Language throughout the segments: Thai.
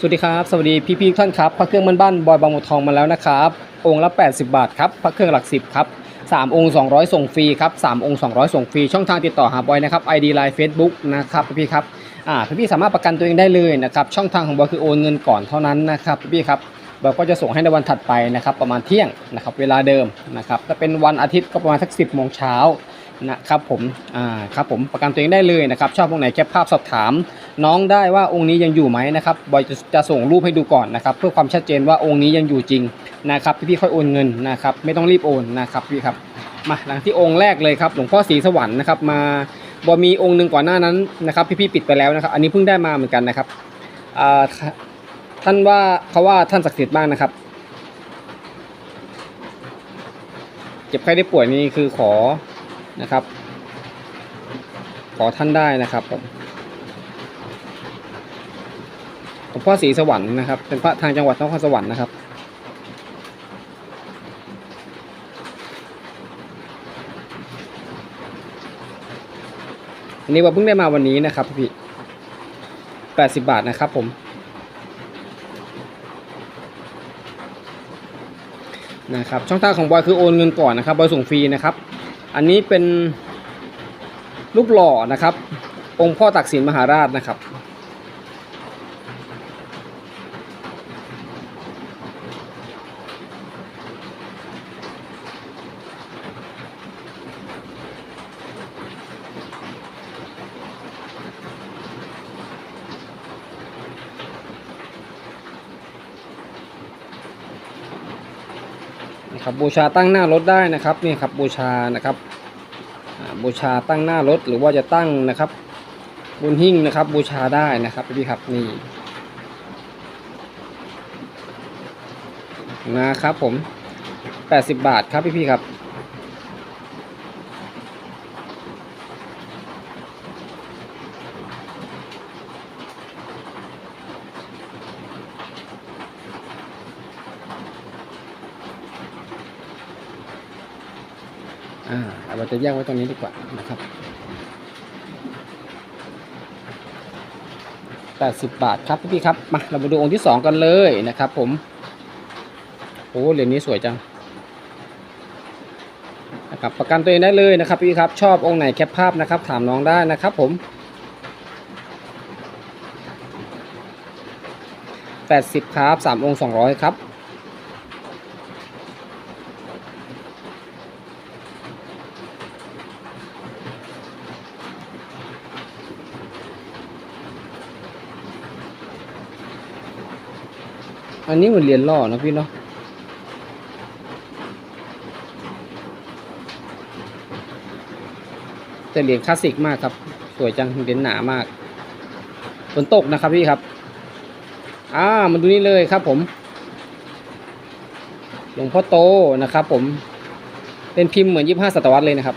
สวัสดีครับ สวัสดีพี่พี่ทุกท่านครับพระเครื่องบ้านๆบอยบางบัวทองมาแล้วนะครับ องค์ละ 80 บาทครับพระเครื่องหลัก 10 ครับ 3 องค์ 200 ส่งฟรีครับ 3 องค์ 200 ส่งฟรี ช่องทางติดต่อหาบอยนะครับ ID Line Facebook นะครับพี่พี่ครับอ่าพี่พี่สามารถประกันตัวเองได้เลยนะครับ ช่องทางของบอยคือโอนเงินก่อนเท่านั้นนะครับพี่พี่ครับบอยก็จะส่งให้ในวันถัดไปนะครับประมาณเที่ยงนะครับเวลาเดิมนะครับถ้าเป็นวันอาทิตย์ก็ประมาณสัก 10โมงเช้า นะครับผมอ่าครับผมประกันตัวเองได้เลยนะครับชอบองค์ไหนแคปภาพสอบถาม น้องได้ว่าองค์นี้ยังอยู่ไหมนะครับบอยจะจะส่งรูปให้ดูก่อนนะครับเพื่อความชัดเจนว่าองค์นี้ยังอยู่จริงนะครับพี่ๆค่อยโอนเงินนะครับไม่ต้องรีบโอนนะครับพี่ครับมาหลังที่องค์แรกเลยครับหลวงพ่อศรีสวรรค์นะครับมาบอยมีองค์หนึ่งก่อนหน้านั้นนะครับพี่พี่ๆปิดไปแล้วนะครับอันนี้เพิ่งได้มาเหมือนกันนะครับอ่าท่านว่าเขาว่าท่านศักดิ์สิทธิ์มากนะครับเจ็บไข้ได้ป่วยนี่คือขอ นะครับ ขอท่านได้นะครับผมหลวงพ่อศรีสวรรค์นะครับ เป็นพระทางจังหวัดนครสวรรค์นะครับอันนี้ว่าเพิ่งได้มาวันนี้นะครับพี่แปดสิบบาทนะครับผมนะครับช่องทางของบอยคือโอนเงินก่อนนะครับบอยส่งฟรีนะครับ อันนี้เป็นรูปหล่อนะครับ องค์พ่อตักสินมหาราชนะครับ นะครับบูชาตั้งหน้ารถได้นะครับนี่ครับบูชานะครับ บูชาตั้งหน้ารถหรือว่าจะตั้งนะครับบนหิ้งนะครับ บูชาได้นะครับพี่ครับนี่นะครับผม 80 บาทครับพี่พี่ๆครับ อ่าเรา จะแยกไว้ตรงนี้ดีกว่านะครับ80 บาทครับพี่ๆครับมาเรามาดูองค์ที่ 2 กันเลยนะครับผมโอ้เหรียญนี้สวยจังนะครับประกันตัวเองได้เลยนะครับพี่ครับชอบองค์ไหนแคปภาพนะครับ ถามน้องได้นะครับผม 80 ครับ 3 องค์ 200 ครับ อันนี้เหมือนเหรียญล่อนะพี่เนาะแต่เหรียญคลาสสิกมากครับ สวยจังเหรียญหนามากฝนตกนะครับพี่ครับ อ่ามาดูนี่เลยครับผม หลวงพ่อโตนะครับผม เป็นพิมพ์เหมือนยี่ห้าศตวรรษเลยนะครับ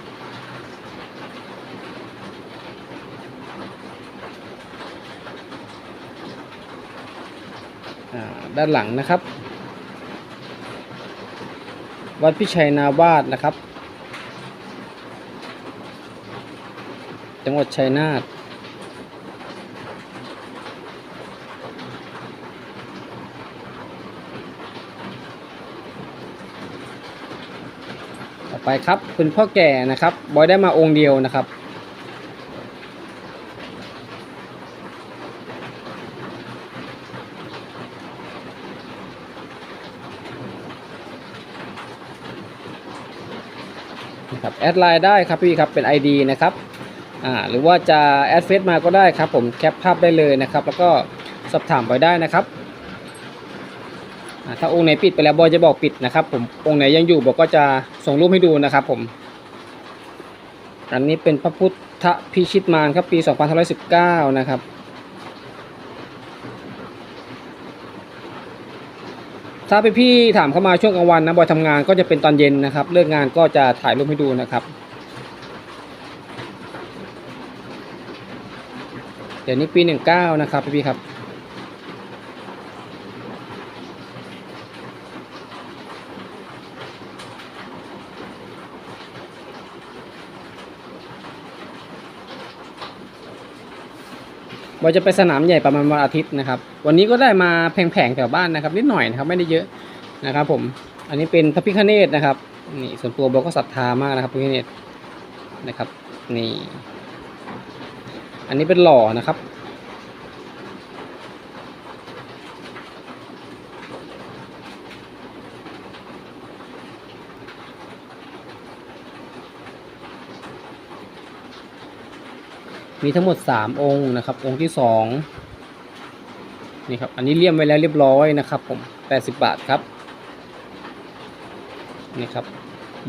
ด้านหลังนะครับ วัดพิชัยนาวาสนะครับ จังหวัดชัยนาทต่อไปครับคุณพ่อแก่นะครับ บอยได้มาองค์เดียวนะครับ นะครับ แอดไลน์ได้ครับพี่ครับเป็น ID นะครับอ่าหรือว่าจะแอดเฟซมาก็ได้ครับผมแคปภาพได้เลยนะครับ แล้วก็สอบถามไปได้นะครับถ้าองค์ไหนปิดไปแล้วบอยจะบอกปิดนะครับ ผมองค์ไหนยังอยู่บอกก็จะส่งรูปให้ดูนะครับผมอันนี้เป็นพระพุทธพิชิตมารครับปี 2519 นะครับ ถ้าไปพี่ถามเข้ามาช่วงกลางวันนะบอยทำงานก็จะเป็นตอนเย็นนะครับ เลิกงานก็จะถ่ายรูปให้ดูนะครับ เดี๋ยวนี้ปีหนึ่งเก้านะครับพี่ๆครับ ว่าจะไปสนามใหญ่ประมาณวันอาทิตย์นะครับ วันนี้ก็ได้มาแผงๆแถวบ้านนะครับ นิดหน่อยนะครับไม่ได้เยอะนะครับ ผม อันนี้เป็นพระพิฆเนศนะครับนี่ส่วนตัวบอกก็ศรัทธามากนะครับพระพิฆเนศนะครับ นี่ อันนี้เป็นหล่อนะครับ มีทั้งหมดสามองค์นะครับ องค์ที่สองนี่ครับ อันนี้เลี่ยมไว้แล้วเรียบร้อยนะครับผมแปดสิบบาทครับ นี่ครับ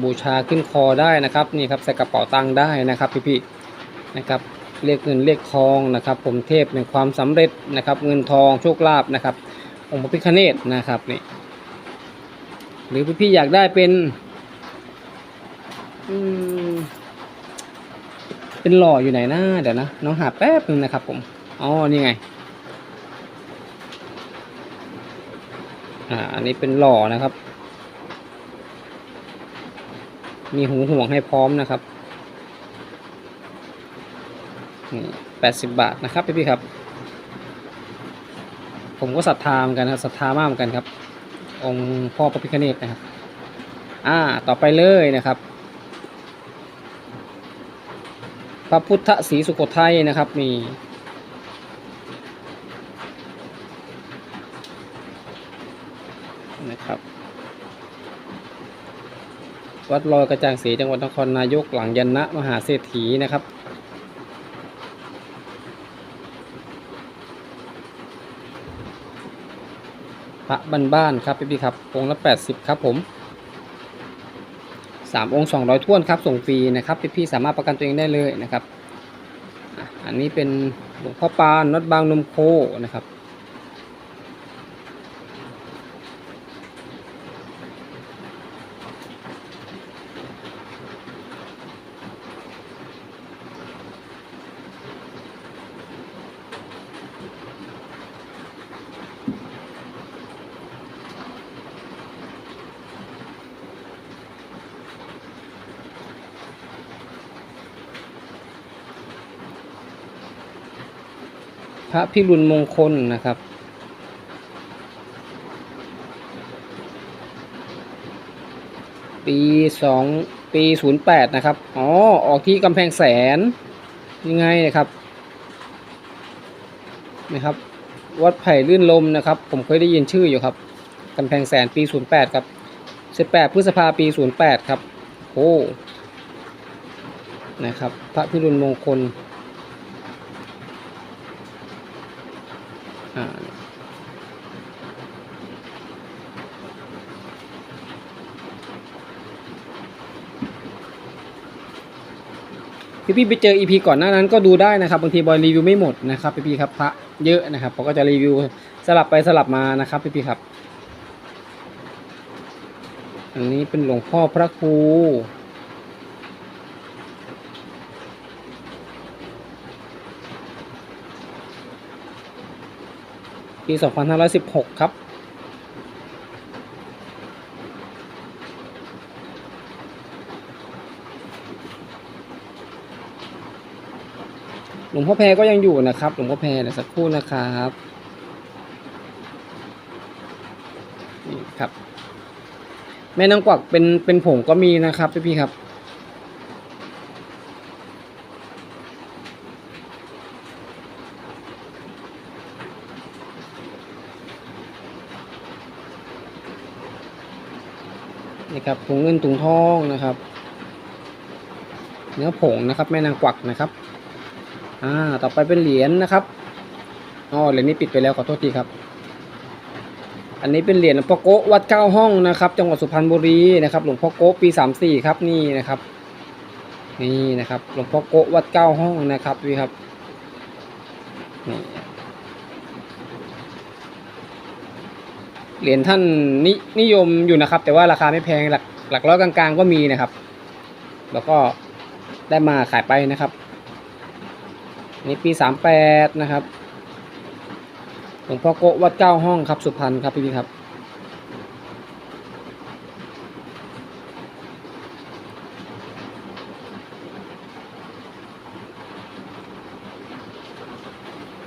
บูชาขึ้นคอได้นะครับ นี่ครับใส่กระเป๋าตังค์ได้นะครับพี่ๆนะครับเรียกเงินเรียกทองนะครับ ผมเทพในความสำเร็จนะครับ เงินทองโชคลาภนะครับ องค์พระพิฆเนศนะครับนี่หรือพี่ๆอยากได้เป็น อืม เป็นหล่ออยู่ไหนนะเดี๋ยวนะน้องหาแป๊บนึงนะครับ ผมอ๋อนี่ไงอ่าอันนี้เป็นหล่อนะครับ มีหูห่วงให้พร้อมนะครับนี่แปดสิบบาทนะครับพี่พี่ครับ ผมก็ศรัทธาเหมือนกันครับศรัทธามากเหมือนกันครับ องค์พ่อพระพิฆเนศนะครับ อ่า ต่อไปเลยนะครับ พระพุทธศรีสุโขทัยนะครับนี่นะครับ วัดลอยกระจ่างศรีจังหวัดนครนายกหลังยันนะมหาเศรษฐีนะครับพระบ้านๆครับพี่ๆครับองค์ละ 80 ครับผม สามองค์สองร้อยท้วนครับ ส่งฟรีนะครับพี่ๆสามารถประกันตัวเองได้เลยนะครับ อันนี้เป็นหลวงพ่อปานนัดบางนมโคนะครับ พระพิรุณมงคลนะครับ ปีสองปีศูนย์แปดนะครับ อ๋อ ออกที่กำแพงแสนยังไงนะครับนะครับ วัดไผ่ลื่นลมนะครับ ผมเคยได้ยินชื่ออยู่ครับกำแพงแสนปีศูนย์แปดครับสิบแปดพฤษภาปีศูนย์แปดครับ โอ้ นะครับ พระพิรุณมงคล อ่าพี่พี่ๆไปเจออีพีก่อนหน้านั้นก็ดูได้นะครับบางทีบอยรีวิวไม่หมดนะครับพี่พี่ๆครับพระเยอะนะครับผมก็จะรีวิวสลับไปสลับมานะครับพี่พี่ๆครับ อันนี้เป็นหลวงพ่อพระครู ปี 2516 ครับ หลวงพ่อแพรก็ยังอยู่นะครับ หลวงพ่อแพรเดี๋ยวสักครู่นะครับนี่ครับ แม่นางกวักเป็นเป็นผงก็มีนะครับพี่พี่ครับ ครับถุงเงินถุงทองนะครับ เนื้อผงนะครับ แม่นางกวักนะครับ อ่า ต่อไปเป็นเหรียญนะครับอ๋อเหรียญนี้ปิดไปแล้วขอโทษทีครับ อันนี้เป็นเหรียญหลวงพ่อโกวัดเก้าห้องนะครับ จังหวัดสุพรรณบุรีนะครับหลวงพ่อโกปีสามสี่ครับนี่นะครับ นี่นะครับหลวงพ่อโกวัดเก้าห้องนะครับพี่ครับนี่ เหรียญท่านนินิยมอยู่นะครับ แต่ว่าราคาไม่แพงหลักหลักร้อยกลางๆ ก็มีนะครับ แล้วก็ได้มาขายไปนะครับนี่ปีสามแปดนะครับหลวงพ่อโกวัดเก้าห้องครับสุพรรณครับพี่พี่ครับ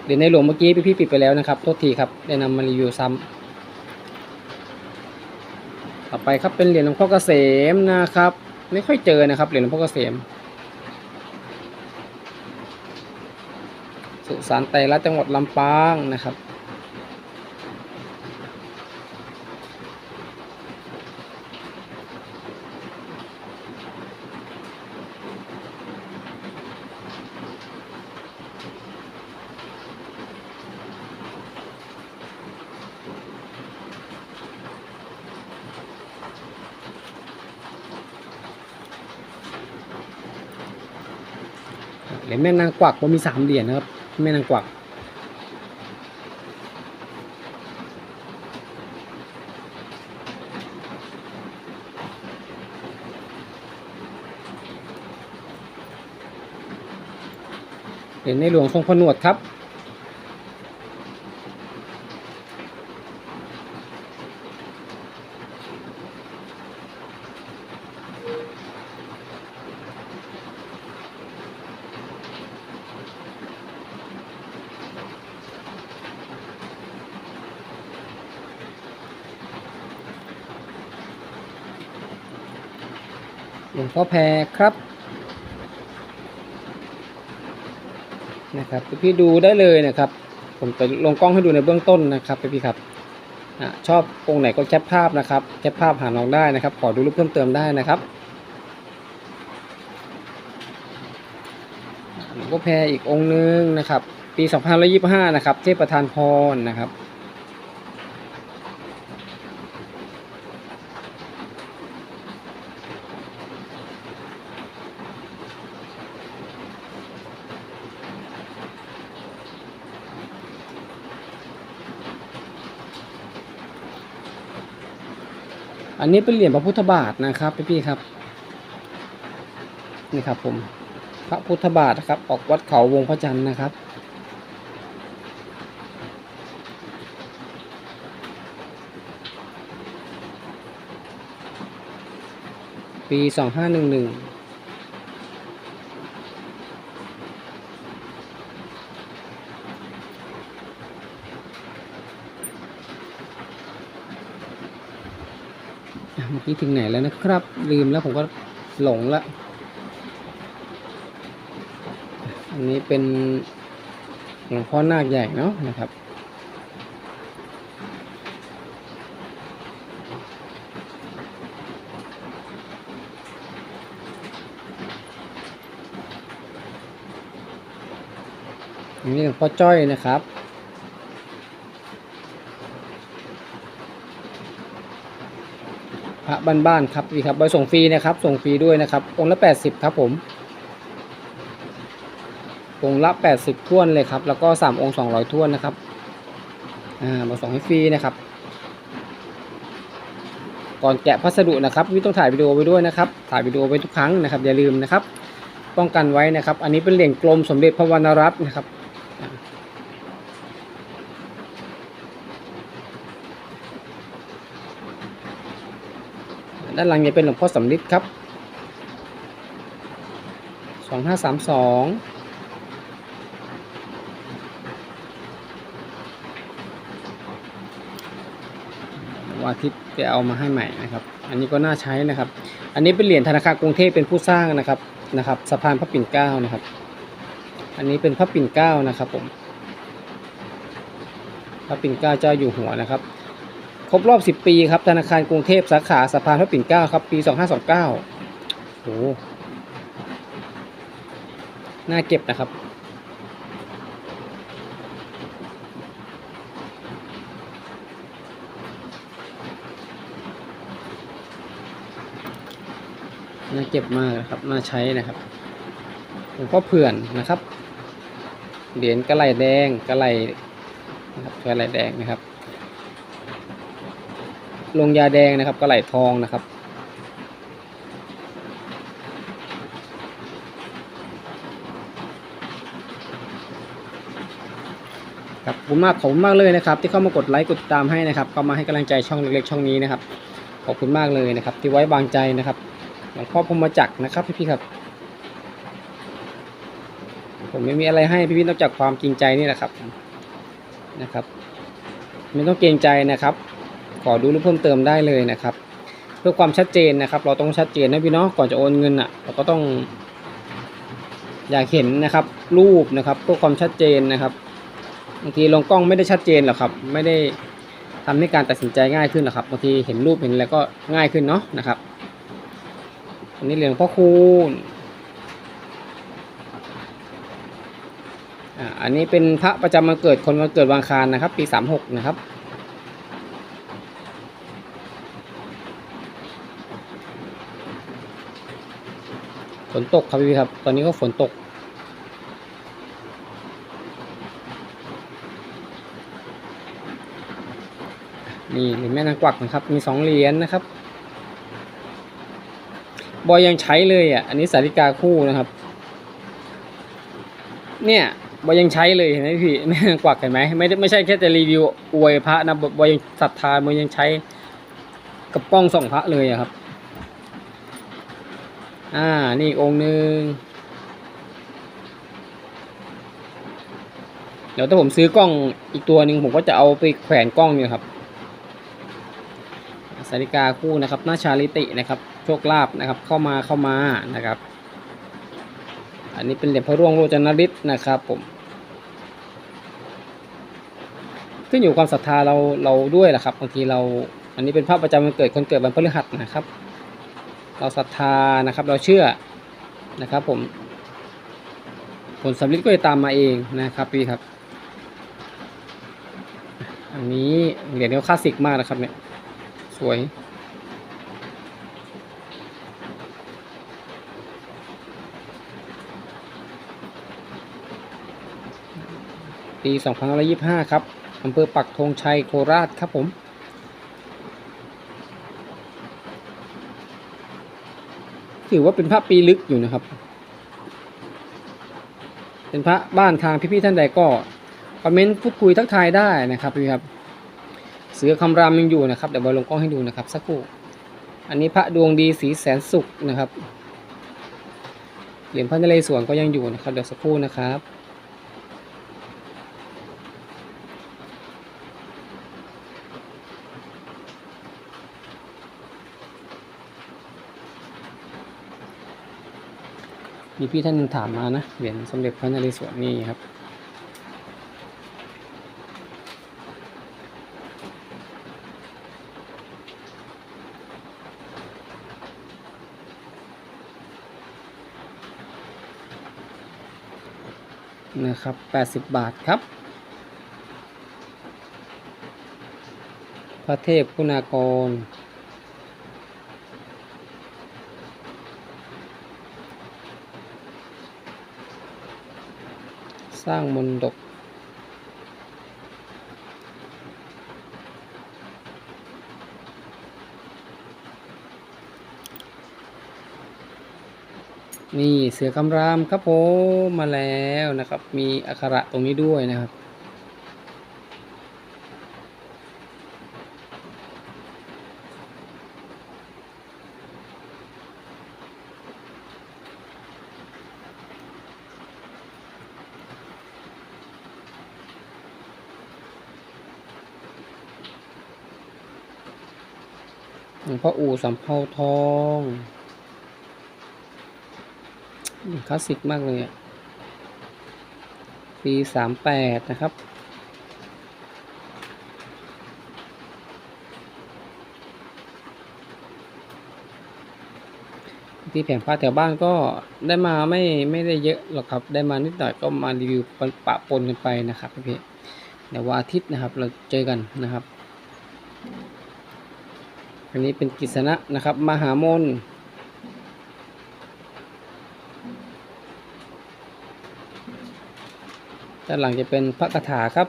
เหรียญในหลวงเมื่อกี้พี่พี่ปิดไปแล้วนะครับโทษทีครับได้นำมารีวิวซ้ำ ต่อไปครับเป็นเหรียญหลวงพ่อเกษมนะครับ ไม่ค่อยเจอนะครับเหรียญหลวงพ่อเกษม สุสานไตรรัตน์จังหวัดลำปางนะครับ แม่นางกวักผมมีสามเหรียญนะครับ แม่นางกวักเหรียญในหลวงทรงผนวดครับ หลวงพ่อแพรครับนะครับพี่ดูได้เลยนะครับ ผมจะลงกล้องให้ดูในเบื้องต้นนะครับพี่ครับอะชอบองค์ไหนก็แคปภาพนะครับแคปภาพหาน้องได้นะครับ ขอดูรูปเพิ่มเติมได้นะครับหลวงพ่อแพรอีกองค์นึงนะครับ ปี 2525 นะครับ เทพประธานพรนะครับ อันนี้เป็นเหรียญพระพุทธบาทนะครับพี่ๆครับ นี่ครับผม พระพุทธบาทนะครับ ออกวัดเขาวงพระจันทร์นะครับ ปีสองห้าหนึ่งหนึ่ง เมื่อกี้ถึงไหนแล้วนะครับ ลืมแล้วผมก็หลงละ อันนี้เป็นหลวงพ่อนาคใหญ่เนาะนะครับอันนี้หลวงพ่อจ้อยนะครับ ระบ้านๆครับพี่ครับใบส่งฟรีนะครับส่งฟรีด้วยนะครับ องค์ละ80ครับผม องค์ละ80ท้วนเลยครับ แล้วก็3องค์200ท้วนนะครับอ่ามาส่งให้ฟรีนะครับ ก่อนแกะพัสดุนะครับวิต้องถ่ายวิดีโอไว้ด้วยนะครับ ถ่ายวิดีโอไว้ทุกครั้งนะครับ อย่าลืมนะครับ ป้องกันไว้นะครับ อันนี้เป็นเหรียญกลมสมเด็จพระวรรณรัตน์นะครับ ด้านหลังจะเป็นหลวงพ่อสำริดครับสองห้าสามสองวันอาทิตย์ไปเอามาให้ใหม่นะครับ อันนี้ก็น่าใช้นะครับ อันนี้เป็นเหรียญธนาคารกรุงเทพเป็นผู้สร้างนะครับนะครับสะพานพระปิ่นเกล้านะครับ อันนี้เป็นพระปิ่นเกล้านะครับผม พระปิ่นเกล้าเจ้าอยู่หัวนะครับ ครบรอบ 10 ปีครับธนาคารกรุงเทพสาขาสะพานพระปิ่นเกล้าครับ ปี 2529โอ้โหน่าเก็บนะครับ น่าเก็บมากนะครับ น่าใช้นะครับหลวงพ่อเผื่อนนะครับ เหรียญกระไหลแดงกระไหลนะครับกระไหลแดงนะครับ ลงยาแดงนะครับกระไหลทองนะครับ ครับขอบคุณมากขอบคุณมากเลยนะครับ ที่เข้ามากดไลค์กดติดตามให้นะครับเข้ามาให้กำลังใจช่องเล็กๆช่องนี้นะครับ ขอบคุณมากเลยนะครับ ที่ไว้วางใจนะครับหลวงพ่อพรหมจักรนะครับพี่ๆครับ ผมไม่มีอะไรให้พี่ๆนอกจากความจริงใจนี่แหละครับนะครับ ไม่ต้องเกรงใจนะครับ ขอดูรูปเพิ่มเติมได้เลยนะครับ เพื่อความชัดเจนนะครับ เราต้องชัดเจนนะพี่เนาะก่อนจะโอนเงินอะเราก็ต้อง อยากเห็นนะครับ รูปนะครับเพื่อความชัดเจนนะครับบางทีลงกล้องไม่ได้ชัดเจนหรอกครับ ไม่ได้ทำให้การตัดสินใจง่ายขึ้นหรอกครับบางทีเห็นรูปเห็นอะไรก็ง่ายขึ้นเนาะนะครับอันนี้เหรียญพ่อคูณอันนี้เป็นพระประจำวันเกิดคนวันเกิดวันอังคารนะครับ ปีสามหกนะครับ นตกครับพี่ครับ ตอนนี้ก็ฝนตก นี่เหรียญแม่นางกวักนะครับ มีสองเหรียญนะครับ บอยยังใช้เลยอะ อันนี้สาริกาคู่นะครับ เนี่ยบอยยังใช้เลยเห็นไหมพี่แม่นางกวักเห็นไหมไม่ได้ไม่ใช่แค่จะรีวิวอวยพระนะบอยยังศรัทธาบอยยังใช้กับกล้องส่องพระเลยอะครับ อ่า นี่อีกองค์หนึ่งเดี๋ยวถ้าผมซื้อกล้องอีกตัวหนึ่งผมก็จะเอาไปแขวนกล้องเนี่ยครับสาริกาคู่นะครับหน้าชาลิตินะครับ โชคลาภนะครับ เข้ามาเข้ามานะครับ อันนี้เป็นเหรียญพระร่วงโรจนฤทธิ์นะครับผม ขึ้นอยู่ความศรัทธาเราเราด้วยแหละครับบางทีเรา อันนี้เป็นภาพประจำวันเกิดคนเกิดวันพฤหัสนะครับ เราศรัทธานะครับ เราเชื่อนะครับ ผม ผลสำลิดก็จะตามมาเองนะครับพี่ครับ อันนี้เหรียญนี้คลาสสิกมากนะครับ เนี่ย สวยปี2525 ครับอำเภอปักธงชัยโคราชครับผม ถือว่าเป็นพระปีลึกอยู่นะครับ เป็นพระบ้านทางพี่ๆท่านใดก็คอมเมนต์พูดคุยทักทายได้นะครับพี่ครับ เสือคำรามยังอยู่นะครับเดี๋ยวบอยลงกล้องให้ดูนะครับสักครู่ อันนี้พระดวงดีสีแสนสุขนะครับ เหรียญพระนเรศวรก็ยังอยู่นะครับเดี๋ยวสักครู่นะครับ มีพี่ท่านนึงถามมานะ เหรียญสมเด็จพระนเรศวรนี่ครับ นะครับ80บาทครับ พระเทพคุณากร สร้างมนดก นี่เสือคำรามครับผมมาแล้วนะครับ มีอักขระตรงนี้ด้วยนะครับ หลวงพ่ออู่สำเภาทองคลาสสิกมากเลยอะ ปีสามแปดนะครับ ที่แผงผ้าแถวบ้านก็ได้มาไม่ไม่ได้เยอะหรอกครับ ได้มานิดหน่อยก็มารีวิวปะปนกันไปนะครับพี่เดี๋ยววันอาทิตย์นะครับ เราเจอกันนะครับ อันนี้เป็นกิษณะนะครับ มหามนด้านหลังจะเป็นพระคาถาครับ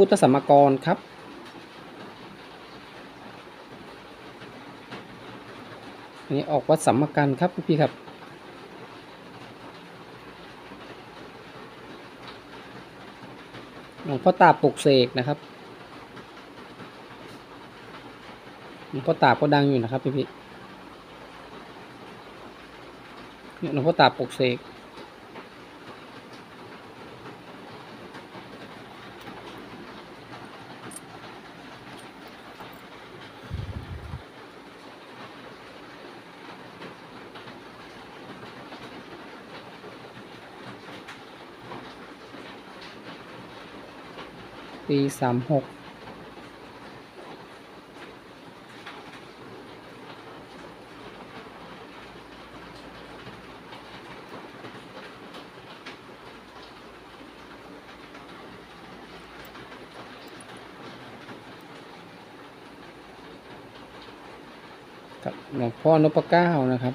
พุทธสมกรครับนนี้ออกวัดสัมมการครับพี่ครับ หลวงพ่อตาปลุกเสกนะครับหลวงพ่อตาก็ดังอยู่นะครับพี่พี่หลวงพ่อตาปลุกเสก ปีสามหกกับหลวงพ่อนพเก้านะครับ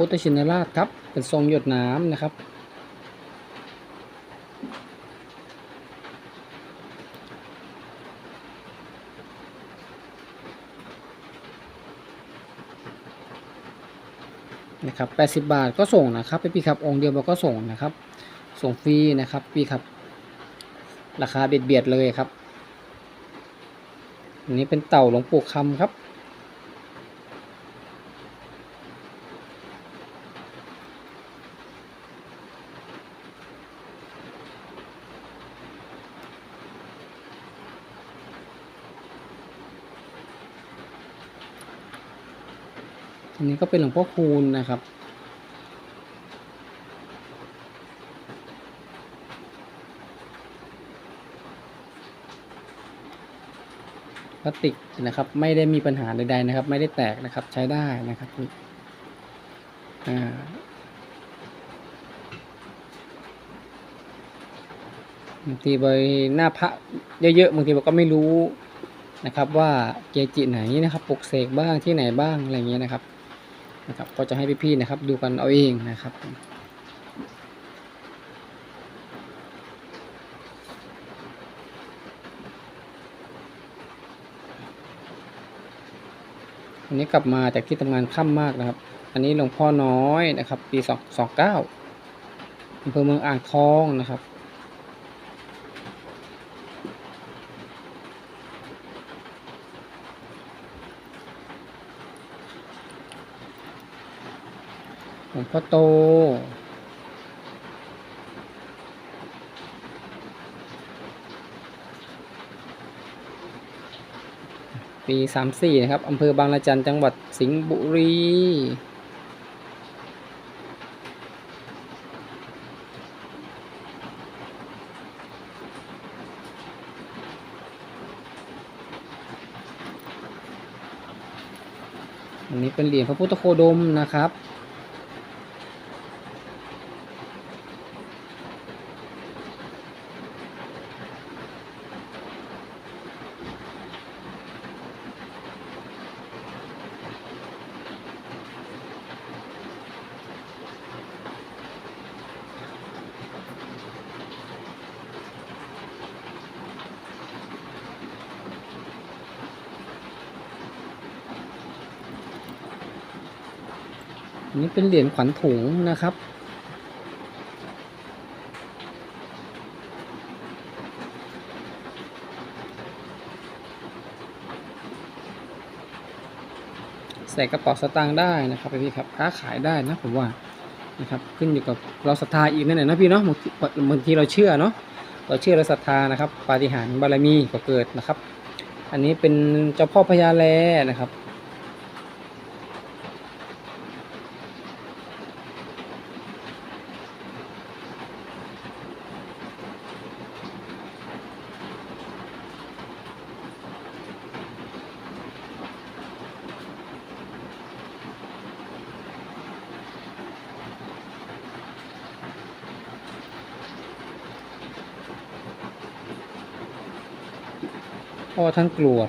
พุทธชินราชครับ เป็นทรงหยดน้ำนะครับ นะครับ80บาทก็ส่งนะครับพี่ครับองค์เดียวเราก็ส่งนะครับ ส่งฟรีนะครับพี่ครับ ราคาเบียดเบียดเลยครับอันนี้เป็นเต่าหลวงปู่คำครับ อันนี้ก็เป็นหลวงพ่อคูณนะครับพลาสติกนะครับ ไม่ได้มีปัญหาใดๆนะครับ ไม่ได้แตกนะครับใช้ได้นะครับอ่าบางทีใบหน้าพระเยอะๆบางทีเราก็ไม่รู้นะครับว่าเกจิไหนนะครับปลุกเสกบ้างที่ไหนบ้างอะไรเงี้ยนะครับ นะครับ ก็จะให้พี่ๆนะครับ ดูกันเอาเองนะครับอันนี้กลับมาจากที่ทำงานค่ำมากนะครับ อันนี้หลวงพ่อน้อยนะครับ ปีสองสองเก้าอำเภอเมืองอ่างทองนะครับ หลวง พ่อโต ปีสามสี่นะครับอำเภอบางละจันจังหวัดสิงห์บุรีอันนี้เป็นเหรียญพระพุทธโคดมนะครับ เป็นเหรียญขวัญถุงนะครับ ใส่กระเป๋าสตางค์ได้นะครับพี่ครับค้าขายได้นะผมว่านะครับขึ้นอยู่กับเราศรัทธาอีกนั่นแหละนะพี่เนาะบางทีบางทีเราเชื่อเนาะเราเชื่อเราศรัทธานะครับ ปาฏิหาริย์บารมีก็เกิดนะครับ อันนี้เป็นเจ้าพ่อพญาแลนะครับ ท่านกรวด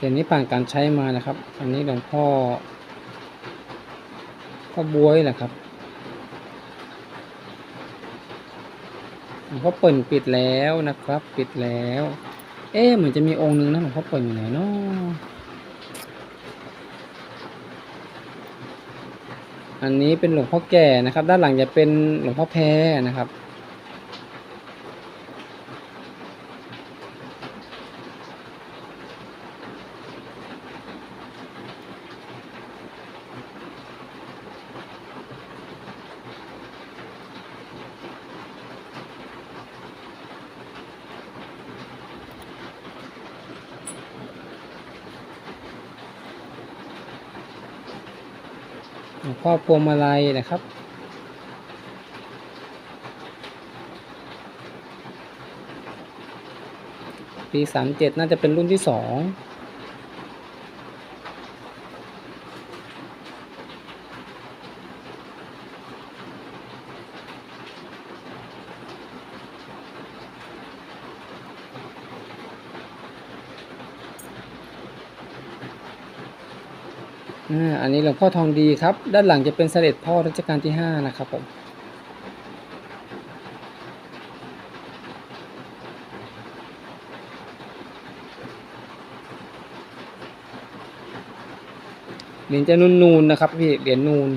เหรียญนี้ผ่านการใช้มานะครับ อันนี้หลวงพ่อพ่อบวยแหละครับหลวงพ่อเปิ่นปิดแล้วนะครับ ปิดแล้ว เอ๊ะเหมือนจะมีองค์หนึ่งนะหลวงพ่อเปิ่นอยู่ไหนเนาะอันนี้เป็นหลวงพ่อแก่นะครับ ด้านหลังจะเป็นหลวงพ่อแพรนะครับ พวงมาลัยนะครับ ปีสามเจ็ดน่าจะเป็นรุ่นที่สอง อันนี้หลวงพ่อทองดีครับ ด้านหลังจะเป็นเสด็จพ่อรัชกาลที่ห้านะครับผมเหรียญจะนูนๆนะครับพี่เหรียญนูน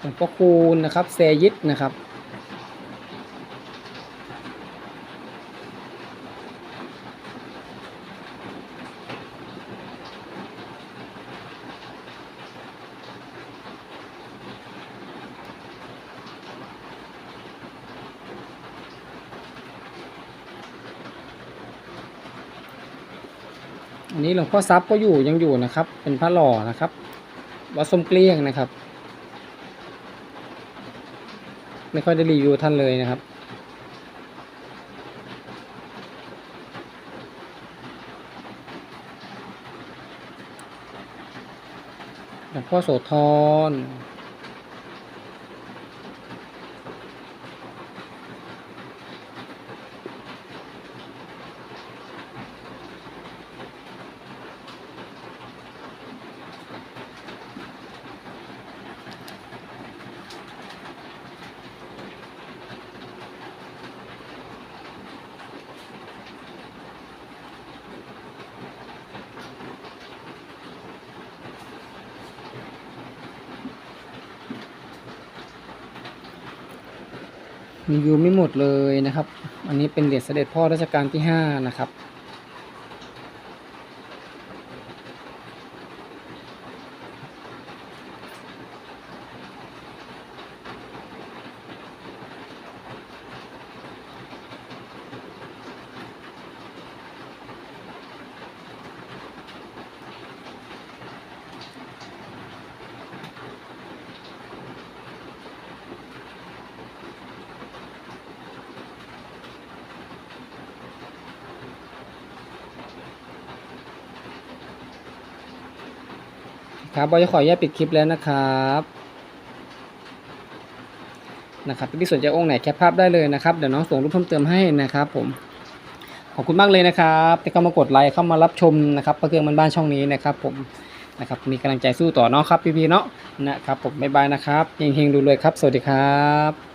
หลวงพ่อคูณนะครับเซยิดนะครับ อันนี้หลวง พ่อซับก็อยู่ยังอยู่นะครับ เป็นพระหล่อนะครับวัดส้มเกลี้ยงนะครับ ไม่ค่อยได้รีวิวท่านเลยนะครับ หลวงพ่อโสธรวิวไม่หมดเลยนะครับ อันนี้ เป็นเหรียญเสด็จพ่อรัชกาลที่ห้านะครับ ครับบอยจะขออนุญาตปิดคลิปแล้วนะครับนะครับที่สนใจองค์ไหนแคปภาพได้เลยนะครับเดี๋ยวน้องส่งรูปเพิ่มเติมให้นะครับ ผมขอบคุณมากเลยนะครับที่เข้ามากดไลค์เข้ามารับชมนะครับประเกืองมันบ้านช่องนี้นะครับ ผมนะครับมีกำลังใจสู้ต่อเนาะครับพี่ๆเนาะนะครับผมบ๊ายบายนะครับเฮงๆดูเลยครับ สวัสดีครับ